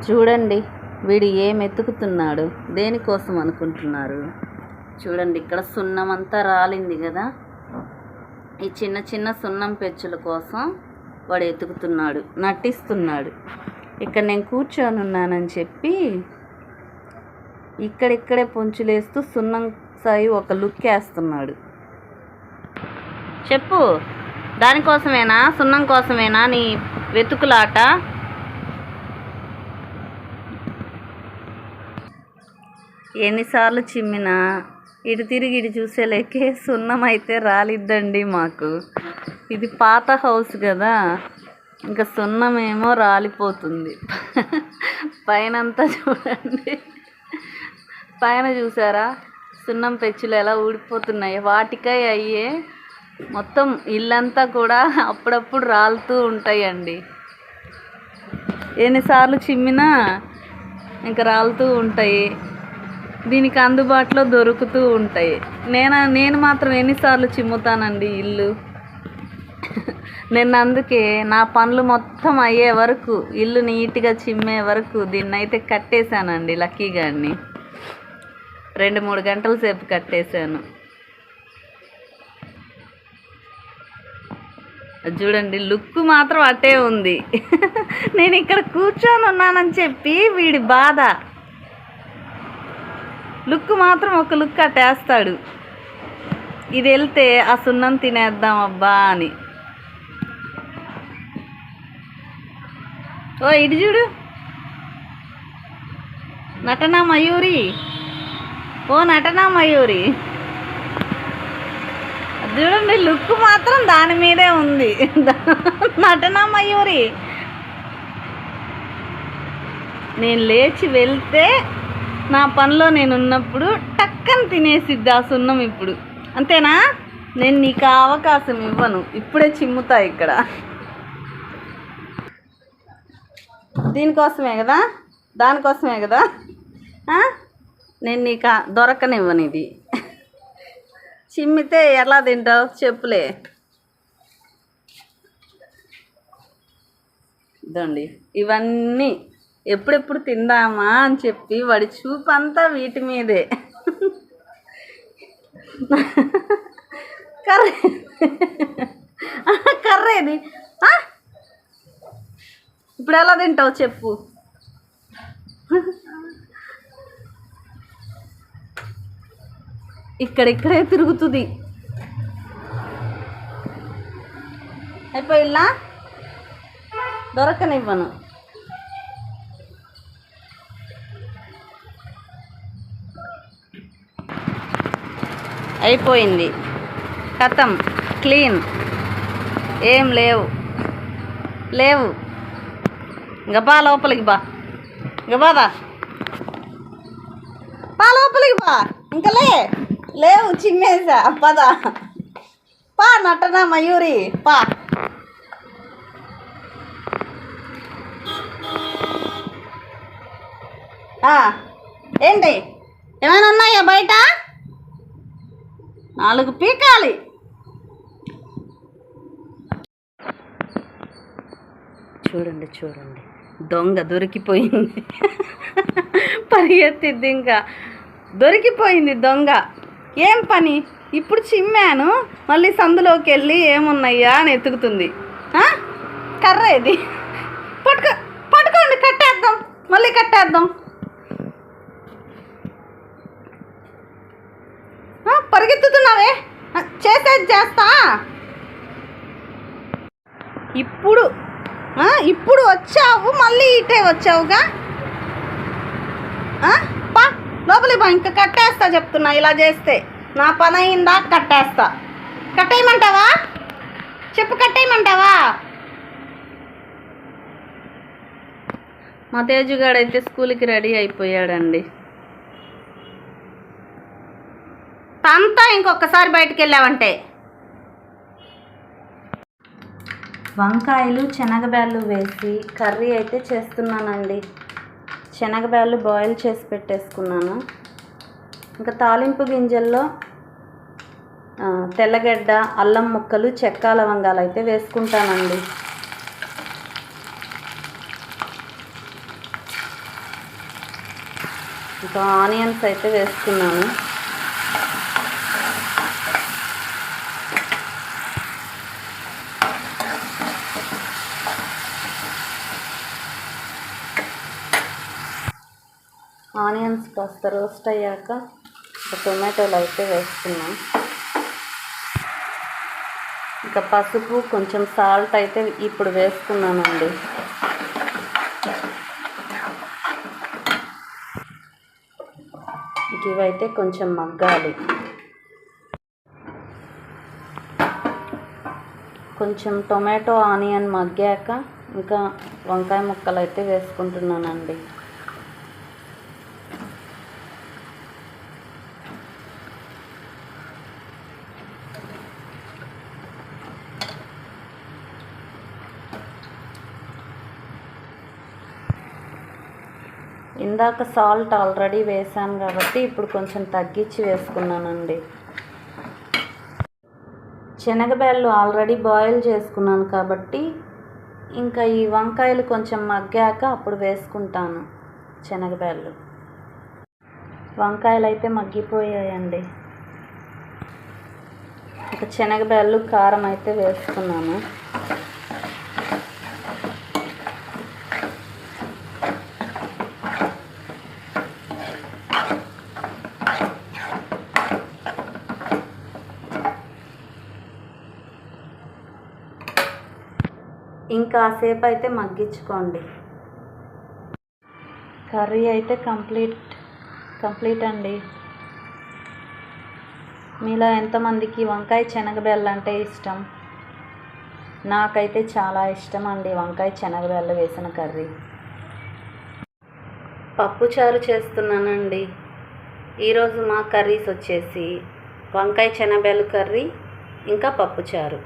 చూడండి వీడు ఏం ఎత్తుకుతున్నాడు దేనికోసం అనుకుంటున్నారు? చూడండి ఇక్కడ సున్నం అంతా రాలింది కదా? ఈ చిన్న చిన్న సున్నం పెచ్చుల కోసం వాడు ఎతుకుతున్నాడు నటిస్తున్నాడు. ఇక్కడ నేను కూర్చొని ఉన్నానని చెప్పి ఇక్కడిక్కడే పొంచులేస్తూ సున్నం సాయి ఒక లుక్ వేస్తున్నాడు. చెప్పు దానికోసమేనా? సున్నం కోసమేనా నీ వెతుకులాట? ఎన్నిసార్లు చిమ్మినా ఇటు తిరిగి ఇటు చూసేలేకే సున్నం అయితే రాలిద్దండి మాకు. ఇది పాత హౌస్ కదా. ఇంకా సున్నమేమో రాలిపోతుంది. పైనంతా చూడండి. పైన చూసారా? సున్నం పెచ్చులు ఎలా ఊడిపోతున్నాయి. వాటికై అయ్యే మొత్తం ఇల్లంతా కూడా అప్పుడప్పుడు రాలుతూ ఉంటాయండి. ఎన్నిసార్లు చిమ్మినా ఇంకా రాలుతూ ఉంటాయి. దీనికి అందుబాటులో దొరుకుతూ ఉంటాయి. నేను నేను మాత్రం ఎన్నిసార్లు చిమ్ముతానండి ఇల్లు? నేను అందుకే నా పనులు మొత్తం అయ్యే వరకు ఇల్లు నీట్గా చిమ్మే వరకు దీన్ని అయితే కట్టేశానండి లక్కీ గారిని రెండు మూడు గంటల సేపు కట్టేశాను. అది చూడండి లుక్ మాత్రం అట్టే ఉంది. నేను ఇక్కడ కూర్చొని ఉన్నానని చెప్పి వీడి బాధ. లుక్ మాత్రం ఒక లుక్ అట్టేస్తాడు. ఇది వెళ్తే ఆ సున్నం తినేద్దాం అబ్బా అని. ఓ ఇటు చూడు. నటనా మయూరి. ఓ నటనా మయూరి. చూడండి లుక్ మాత్రం దాని మీదే ఉంది. నటనా మయూరి. నేను లేచి వెళ్తే నా పనిలో నేను ఉన్నప్పుడు టక్కని తినేసిద్ది ఆ సున్నం ఇప్పుడు. అంతేనా? నేను నీకు ఆ అవకాశం ఇవ్వను. ఇప్పుడే చిమ్ముతా ఇక్కడ. దీనికోసమే కదా? దానికోసమే కదా? నేను నీకు దొరకనివ్వను ఇది. చిమ్మితే ఎలా తింటావు? చెప్పులే. ఇదండి. ఇవన్నీ ఎప్పుడెప్పుడు తిందామా అని చెప్పి వాడి చూపు అంతా వీటి మీదే. కర్రీ. కర్రేది. ఆ? ఇప్పుడు ఎలా తింటావు చెప్పు. ఇక్కడిక్కడే తిరుగుతుంది. అయిపోయిల్లా దొరకనివ్వను. అయిపోయింది. కథం క్లీన్. ఏం లేవు. లేవు. గబా లోపలికి బా. గబాదా పా లోపలికి బా. ఇంకా లే. లేవు చిమ్మేసా పదా పా నటన మయూరి. పా ఆ, ఏంటి? ఏమైనా ఉన్నాయా బయట? నాలుగు పీకాలి. చూడండి చూడండి. దొంగ దొరికిపోయింది. పరిగెత్తిద్ది ఇంకా. దొరికిపోయింది దొంగ. ఏం పని? ఇప్పుడు చిమ్మాను మళ్ళీ సందులోకి వెళ్ళి ఏమున్నాయా అని ఎత్తుకుతుంది. కర్ర ఇది. పట్టుకో పట్టుకోండి కట్టేద్దాం. మళ్ళీ కట్టేద్దాం ఆ, చేస్తున్నావే? చేసేది చేస్తా. ఇప్పుడు ఆ, ఇప్పుడు వచ్చావు మళ్ళీ ఇటే వచ్చావుగా? ఆ, పా లోపలి బా ఇంకా కట్టేస్తా చెప్తున్నా ఇలా చేస్తే. నా పని అయిందా? కట్టేస్తా. కట్టేయమంటావా? చెప్పు కట్టేయమంటావా? మా తేజుగాడైతే స్కూల్కి రెడీ అయిపోయాడండి అంతా ఇంకొకసారి బయటకు వెళ్ళావంటే? వంకాయలు శనగబ్యాళ్ళు వేసి కర్రీ అయితే చేస్తున్నానండి. శనగబ్యాళ్ళు బాయిల్ చేసి పెట్టేసుకున్నాను. ఇంకా తాలింపు గింజల్లో తెల్లగడ్డ అల్లం ముక్కలు చెక్క లవంగాలు అయితే వేసుకుంటానండి. ఇంకా ఆనియన్స్ అయితే వేసుకున్నాను. ఆనియన్స్ కాస్త రోస్ట్ అయ్యాక టొమాటోలు అయితే వేసుకున్నాం ఇంకా పసుపు కొంచెం సాల్ట్ అయితే ఇప్పుడు వేసుకున్నానండి. ఇవైతే కొంచెం మగ్గాలి. కొంచెం టొమాటో ఆనియన్ మగ్గాక ఇంకా వంకాయ ముక్కలు అయితే వేసుకుంటున్నానండి. ఇందాక సాల్ట్ ఆల్రెడీ వేసాను కాబట్టి ఇప్పుడు కొంచెం తగ్గించి వేసుకున్నానండి. శనగబేళ్ళు ఆల్రెడీ బాయిల్ చేసుకున్నాను కాబట్టి ఇంకా ఈ వంకాయలు కొంచెం మగ్గాక అప్పుడు వేసుకుంటాను శనగబేళ్ళు. వంకాయలు అయితే మగ్గిపోయాయండి. ఇంకా శనగబేళ్ళు కారం అయితే వేసుకున్నాను. ఇంకాసేపు అయితే మగ్గించుకోండి. కర్రీ అయితే కంప్లీట్ కంప్లీట్ అండి. మీలో ఎంతమందికి వంకాయ శనగబెల్ల అంటే ఇష్టం? నాకైతే చాలా ఇష్టం అండి వంకాయ శనగబెల్ల వేసిన కర్రీ. పప్పుచారు చేస్తున్నానండి. ఈరోజు మా కర్రీస్ వచ్చేసి వంకాయ శనగబెల్ల కర్రీ ఇంకా పప్పుచారు